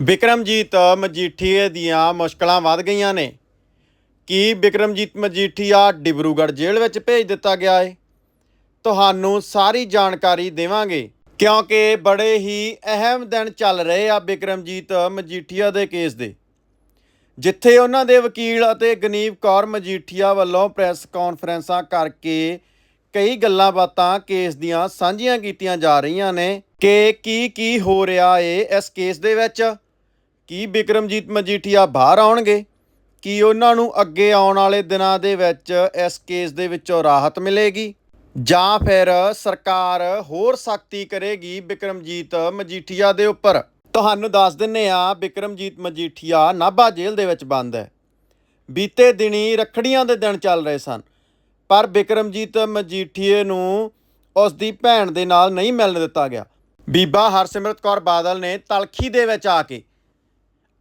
ਵਿਕਰਮਜੀਤ ਮਜੀਠੀਏ ਦੀਆਂ ਮੁਸ਼ਕਲਾਂ ਵੱਧ ਗਈਆਂ ਨੇ। ਕੀ ਵਿਕਰਮਜੀਤ ਮਜੀਠੀਆ ਡਿਬਰੂਗੜ੍ਹ ਜੇਲ੍ਹ ਵਿੱਚ ਭੇਜ ਦਿੱਤਾ ਗਿਆ ਹੈ ਤੁਹਾਨੂੰ ਸਾਰੀ ਜਾਣਕਾਰੀ ਦੇਵਾਂਗੇ। ਕਿਉਂਕਿ ਬੜੇ ਹੀ ਅਹਿਮ ਦਿਨ ਚੱਲ ਰਹੇ ਆ ਵਿਕਰਮਜੀਤ ਮਜੀਠੀਆ ਦੇ ਕੇਸ ਦੇ। ਜਿੱਥੇ ਉਹਨਾਂ ਦੇ ਵਕੀਲ ਅਤੇ ਗਨੀਵ ਕੌਰ ਮਜੀਠੀਆ ਵੱਲੋਂ ਪ੍ਰੈਸ ਕਾਨਫਰੰਸਾਂ ਕਰਕੇ ਕਈ ਗੱਲਾਂ ਬਾਤਾਂ ਕੇਸ ਦੀਆਂ ਸਾਂਝੀਆਂ ਕੀਤੀਆਂ ਜਾ ਰਹੀਆਂ ਨੇ ਕਿ ਕੀ ਕੀ ਹੋ ਰਿਹਾ ਏ ਇਸ ਕੇਸ ਦੇ ਵਿੱਚ? ਕੀ ਵਿਕਰਮਜੀਤ ਮਜੀਠੀਆ ਬਾਹਰ ਆਉਣਗੇ? ਕੀ ਉਹਨਾਂ ਨੂੰ ਅੱਗੇ ਆਉਣ ਵਾਲੇ ਦਿਨਾਂ ਦੇ ਵਿੱਚ ਇਸ ਕੇਸ ਦੇ ਵਿੱਚੋਂ ਰਾਹਤ ਮਿਲੇਗੀ? ਜਾਂ ਫਿਰ ਸਰਕਾਰ ਹੋਰ ਸਖਤੀ ਕਰੇਗੀ ਵਿਕਰਮਜੀਤ ਮਜੀਠੀਆ ਦੇ ਉੱਪਰ? ਤੁਹਾਨੂੰ ਦੱਸ ਦਿੰਨੇ ਆ ਵਿਕਰਮਜੀਤ ਮਜੀਠੀਆ ਨਾਭਾ ਜੇਲ੍ਹ ਦੇ ਵਿੱਚ ਬੰਦ ਹੈ। ਬੀਤੇ ਦਿਨੀ ਰੱਖੜੀਆਂ ਦੇ ਦਿਨ ਚੱਲ ਰਹੇ ਸਨ, ਪਰ ਵਿਕਰਮਜੀਤ ਮਜੀਠੀਏ ਨੂੰ ਉਸ ਦੀ ਭੈਣ ਦੇ ਨਾਲ ਨਹੀਂ ਮਿਲਣ ਦਿੱਤਾ ਗਿਆ। ਬੀਬਾ ਹਰਸਿਮਰਤ ਕੌਰ ਬਾਦਲ ਨੇ ਤਲਖੀ ਦੇ ਵਿੱਚ ਆ ਕੇ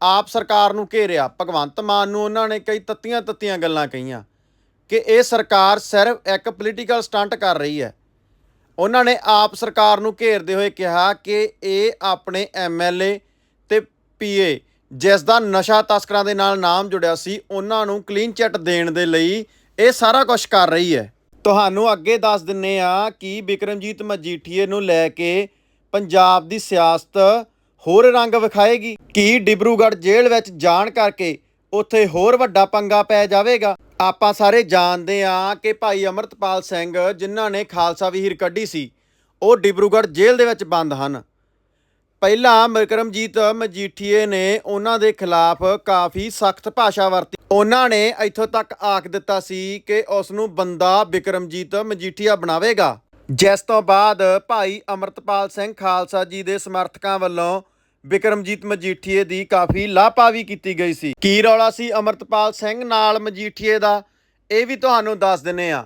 ਆਪ ਸਰਕਾਰ ਨੂੰ ਘੇਰਿਆ। ਭਗਵੰਤ ਮਾਨ ਨੂੰ ਉਹਨਾਂ ਨੇ ਕਈ ਤੱਤੀਆਂ ਤੱਤੀਆਂ ਗੱਲਾਂ ਕਹੀਆਂ ਕਿ ਇਹ ਸਰਕਾਰ ਸਿਰਫ ਇੱਕ ਪੋਲੀਟੀਕਲ ਸਟੰਟ ਕਰ ਰਹੀ ਹੈ। ਉਹਨਾਂ ਨੇ ਆਪ ਸਰਕਾਰ ਨੂੰ ਘੇਰਦੇ ਹੋਏ ਕਿਹਾ ਕਿ ਇਹ ਆਪਣੇ ਐਮਐਲਏ ਤੇ ਪੀਏ ਜਿਸ ਦਾ ਨਸ਼ਾ ਤਸਕਰਾਂ ਦੇ ਨਾਲ ਨਾਮ ਜੁੜਿਆ ਸੀ, ਉਹਨਾਂ ਨੂੰ ਕਲੀਨ ਚਿੱਟ ਦੇਣ ਦੇ ਲਈ ਇਹ ਸਾਰਾ ਕੁਝ ਕਰ ਰਹੀ ਹੈ। ਤੁਹਾਨੂੰ ਅੱਗੇ ਦੱਸ ਦਿੰਨੇ ਆ ਕਿ ਵਿਕਰਮਜੀਤ ਮਜੀਠੀਏ ਨੂੰ ਲੈ ਕੇ ਪੰਜਾਬ ਦੀ ਸਿਆਸਤ ਹੋਰ ਰੰਗ ਵਿਖਾਏਗੀ। ਕੀ ਡਿਬਰੂਗੜ੍ਹ ਜੇਲ੍ਹ ਵਿੱਚ ਜਾਣ ਕਰਕੇ ਉੱਥੇ ਹੋਰ ਵੱਡਾ ਪੰਗਾ ਪੈ ਜਾਵੇਗਾ? ਆਪਾਂ ਸਾਰੇ ਜਾਣਦੇ ਆ ਕਿ ਭਾਈ ਅਮਰਤਪਾਲ ਸਿੰਘ, ਜਿਨ੍ਹਾਂ ਨੇ ਖਾਲਸਾ ਵਿਹੀਰ ਕੱਢੀ ਸੀ, ਉਹ ਡਿਬਰੂਗੜ੍ਹ ਜੇਲ੍ਹ ਦੇ ਵਿੱਚ ਬੰਦ ਹਨ। ਪਹਿਲਾਂ ਵਿਕਰਮਜੀਤ ਮਜੀਠੀਏ ਨੇ ਉਹਨਾਂ ਦੇ ਖਿਲਾਫ ਕਾਫੀ ਸਖਤ ਭਾਸ਼ਾ ਵਰਤੀ। ਉਹਨਾਂ ਨੇ ਇੱਥੋਂ ਤੱਕ ਆਖ ਦਿੱਤਾ ਸੀ ਕਿ ਉਸ ਨੂੰ ਬੰਦਾ ਵਿਕਰਮਜੀਤ ਮਜੀਠੀਆ ਬਣਾਵੇਗਾ। ਜਿਸ ਤੋਂ ਬਾਅਦ ਭਾਈ ਅਮਰਤਪਾਲ ਸਿੰਘ ਖਾਲਸਾ ਜੀ ਦੇ ਸਮਰਥਕਾਂ ਵੱਲੋਂ ਵਿਕਰਮਜੀਤ ਮਜੀਠੀਏ ਦੀ ਕਾਫੀ ਲਾਪਾਵੀ ਕੀਤੀ ਗਈ ਸੀ। ਕੀ ਰੌਲਾ ਸੀ ਅਮਰਤਪਾਲ ਸਿੰਘ ਨਾਲ ਮਜੀਠੀਏ ਦਾ? ਇਹ ਵੀ ਤੁਹਾਨੂੰ ਦੱਸ ਦਿੰਨੇ ਆ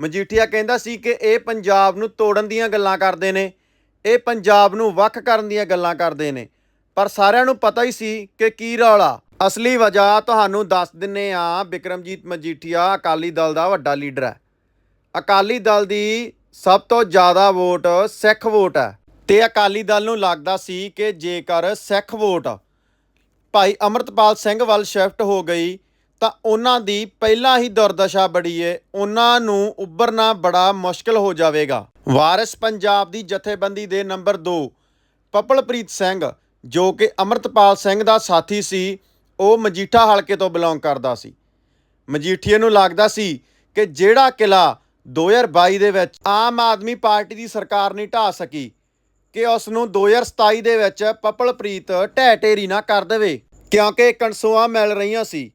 ਮਜੀਠੀਆ ਕਹਿੰਦਾ ਸੀ ਕਿ ਇਹ ਪੰਜਾਬ ਨੂੰ ਤੋੜਨ ਦੀਆਂ ਗੱਲਾਂ ਕਰਦੇ ਨੇ। ਇਹ ਪੰਜਾਬ ਨੂੰ ਵੱਖ ਕਰਨ ਦੀਆਂ ਗੱਲਾਂ ਕਰਦੇ ਨੇ। ਪਰ ਸਾਰਿਆਂ ਨੂੰ ਪਤਾ ਹੀ ਸੀ ਕਿ ਕੀ ਰੌਲਾ। ਅਸਲੀ ਵਜ੍ਹਾ ਤੁਹਾਨੂੰ ਦੱਸ ਦਿੰਨੇ ਆ ਵਿਕਰਮਜੀਤ ਮਜੀਠੀਆ ਅਕਾਲੀ ਦਲ ਦਾ ਵੱਡਾ ਲੀਡਰ ਹੈ। ਅਕਾਲੀ ਦਲ ਦੀ ਸਭ ਤੋਂ ਜ਼ਿਆਦਾ ਵੋਟ ਸਿੱਖ ਵੋਟ ਹੈ। ਤੇ ਅਕਾਲੀ ਦਲ ਨੂੰ ਲੱਗਦਾ ਸੀ ਕਿ ਜੇਕਰ ਸਿੱਖ ਵੋਟ ਭਾਈ ਅਮਰਤਪਾਲ ਸਿੰਘ ਵੱਲ ਸ਼ਿਫਟ ਹੋ ਗਈ, ਤਾਂ ਉਹਨਾਂ ਦੀ ਪਹਿਲਾਂ ਹੀ ਦੁਰਦਸ਼ਾ ਬੜੀ ਏ। ਉਹਨਾਂ ਨੂੰ ਉੱਭਰਨਾ ਬੜਾ ਮੁਸ਼ਕਲ ਹੋ ਜਾਵੇਗਾ। ਵਾਰਿਸ ਪੰਜਾਬ ਦੀ ਜਥੇਬੰਦੀ ਦੇ ਨੰਬਰ 2 ਪਪਲਪ੍ਰੀਤ ਸਿੰਘ, ਜੋ ਕਿ ਅਮਰਤਪਾਲ ਸਿੰਘ ਦਾ ਸਾਥੀ ਸੀ, ਉਹ ਮਜੀਠਾ ਹਲਕੇ ਤੋਂ ਬਿਲੋਂਗ ਕਰਦਾ ਸੀ। ਮਜੀਠੀਏ ਨੂੰ ਲੱਗਦਾ ਸੀ ਕਿ ਜਿਹੜਾ ਕਿਲਾ 2022 ਦੇ ਵਿੱਚ ਆਮ ਆਦਮੀ ਪਾਰਟੀ ਦੀ ਸਰਕਾਰ ਨਹੀਂ ਢਾ ਸਕੀ ਕਿ ਉਸ ਨੂੰ 2027 ਦੇ ਵਿੱਚ ਪਪਲਪ੍ਰੀਤ ਢਹਿ ਢੇਰੀ ਨਾ ਕਰ ਦੇਵੇ, ਕਿਉਂਕਿ ਕਣਸੂਆਂ ਮਿਲ ਰਹੀਆਂ ਸੀ।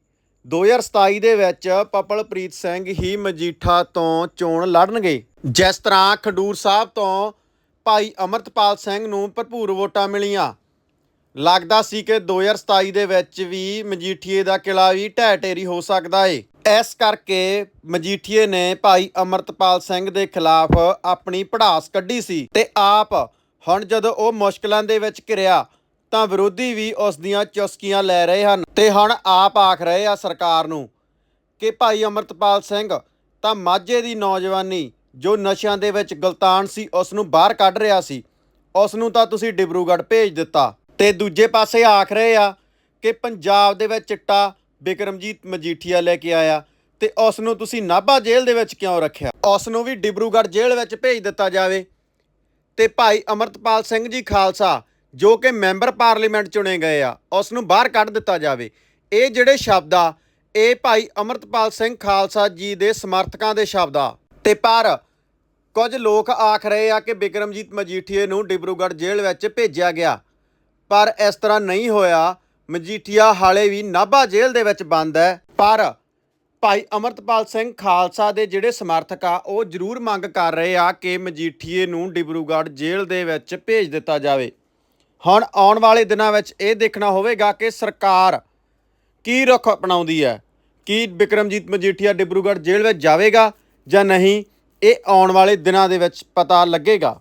2027 ਦੇ ਵਿੱਚ ਪਪਲਪ੍ਰੀਤ ਸਿੰਘ ਹੀ ਮਜੀਠਾ ਤੋਂ ਚੋਣ ਲੜਨਗੇ। ਜਿਸ ਤਰ੍ਹਾਂ ਖਡੂਰ ਸਾਹਿਬ ਤੋਂ ਭਾਈ ਅਮਰਤਪਾਲ ਸਿੰਘ ਨੂੰ ਭਰਪੂਰ ਵੋਟਾਂ ਮਿਲੀਆਂ। ਲੱਗਦਾ ਸੀ ਕਿ 2027 ਦੇ ਵਿੱਚ ਵੀ ਮਜੀਠੀਏ ਦਾ ਕਿਲਾ ਵੀ ਢਹਿ ਢੇਰੀ ਹੋ ਸਕਦਾ ਏ। ਇਸ ਕਰਕੇ ਮਜੀਠੀਏ ਨੇ ਭਾਈ ਅਮਰਤਪਾਲ ਸਿੰਘ ਦੇ ਖਿਲਾਫ ਆਪਣੀ ਪੜਾਸ ਕੱਢੀ ਸੀ ਤੇ ਆਪ ਹੁਣ ਜਦੋਂ ਉਹ ਮੁਸ਼ਕਲਾਂ ਦੇ ਵਿੱਚ ਘਿਰਿਆ, ਤਾਂ ਵਿਰੋਧੀ ਵੀ ਉਸ ਦੀਆਂ ਚੁਸਕੀਆਂ ਲੈ ਰਹੇ ਹਨ। ਤੇ ਹੁਣ ਆਪ ਆਖ ਰਹੇ ਆ ਸਰਕਾਰ ਨੂੰ ਕਿ ਭਾਈ ਅਮਰਤਪਾਲ ਸਿੰਘ ਤਾਂ ਮਾਝੇ ਦੀ ਨੌਜਵਾਨੀ, ਜੋ ਨਸ਼ਿਆਂ ਦੇ ਵਿੱਚ ਗਲਤਾਨ ਸੀ, ਉਸ ਨੂੰ ਬਾਹਰ ਕੱਢ ਰਿਹਾ ਸੀ। ਉਸ ਨੂੰ ਤਾਂ ਤੁਸੀਂ ਡਿਬਰੂਗੜ੍ਹ ਭੇਜ ਦਿੱਤਾ। ਤੇ ਦੂਜੇ ਪਾਸੇ ਆਖ ਰਹੇ ਆ ਕਿ ਪੰਜਾਬ ਦੇ ਵਿੱਚ ਚਿੱਟਾ ਬਿਕਰਮਜੀਤ ਮਜੀਠੀਆ ਲੈ ਕੇ ਆਇਆ ਤੇ ਉਸ ਨੂੰ ਤੁਸੀਂ ਨਾਭਾ ਜੇਲ੍ਹ ਦੇ ਵਿੱਚ ਕਿਉਂ ਰੱਖਿਆ? ਉਸ ਨੂੰ ਵੀ ਡਿਬਰੂਗੜ੍ਹ ਜੇਲ੍ਹ ਵਿੱਚ ਭੇਜ ਦਿੱਤਾ ਜਾਵੇ। ਤੇ ਭਾਈ ਅਮਰਤਪਾਲ ਸਿੰਘ ਜੀ ਖਾਲਸਾ, ਜੋ ਕਿ ਮੈਂਬਰ ਪਾਰਲੀਮੈਂਟ ਚੁਣੇ ਗਏ ਆ, ਉਸ ਨੂੰ ਬਾਹਰ ਕੱਢ ਦਿੱਤਾ ਜਾਵੇ। ਇਹ ਜਿਹੜੇ ਸ਼ਬਦ ਆ, ਇਹ ਭਾਈ ਅਮਰਤਪਾਲ ਸਿੰਘ ਖਾਲਸਾ ਜੀ ਦੇ ਸਮਰਥਕਾਂ ਦੇ ਸ਼ਬਦ ਆ। ਤੇ ਪਰ ਕੁਝ ਲੋਕ ਆਖ ਰਹੇ ਆ ਕਿ ਬਿਕਰਮਜੀਤ ਮਜੀਠੀਏ ਨੂੰ ਡਿਬਰੂਗੜ੍ਹ ਜੇਲ੍ਹ ਵਿੱਚ ਭੇਜਿਆ ਗਿਆ। ਪਰ ਇਸ ਤਰ੍ਹਾਂ ਨਹੀਂ ਹੋਇਆ। ਮਜੀਠੀਆ ਹਾਲੇ ਵੀ ਨਾਭਾ ਜੇਲ੍ਹ ਦੇ ਵਿੱਚ ਬੰਦ ਹੈ। ਪਰ ਭਾਈ ਅਮਰਤਪਾਲ ਸਿੰਘ ਖਾਲਸਾ ਦੇ ਜਿਹੜੇ ਸਮਰਥਕ ਆ, ਉਹ ਜ਼ਰੂਰ ਮੰਗ ਕਰ ਰਹੇ ਆ ਕਿ ਮਜੀਠੀਏ ਨੂੰ ਡਿਬਰੂਗੜ੍ਹ ਜੇਲ੍ਹ ਦੇ ਵਿੱਚ ਭੇਜ ਦਿੱਤਾ ਜਾਵੇ। ਹੁਣ ਆਉਣ ਵਾਲੇ ਦਿਨਾਂ ਵਿੱਚ ਇਹ ਦੇਖਣਾ ਹੋਵੇਗਾ ਕਿ ਸਰਕਾਰ ਕੀ ਰੁਖ ਅਪਣਾਉਂਦੀ ਹੈ। ਕੀ ਬਿਕਰਮਜੀਤ ਮਜੀਠੀਆ ਡਿਬਰੂਗੜ੍ਹ ਜੇਲ੍ਹ ਵਿੱਚ ਜਾਵੇਗਾ ਜਾਂ ਨਹੀਂ, ਇਹ ਆਉਣ ਵਾਲੇ ਦਿਨਾਂ ਦੇ ਵਿੱਚ ਪਤਾ ਲੱਗੇਗਾ।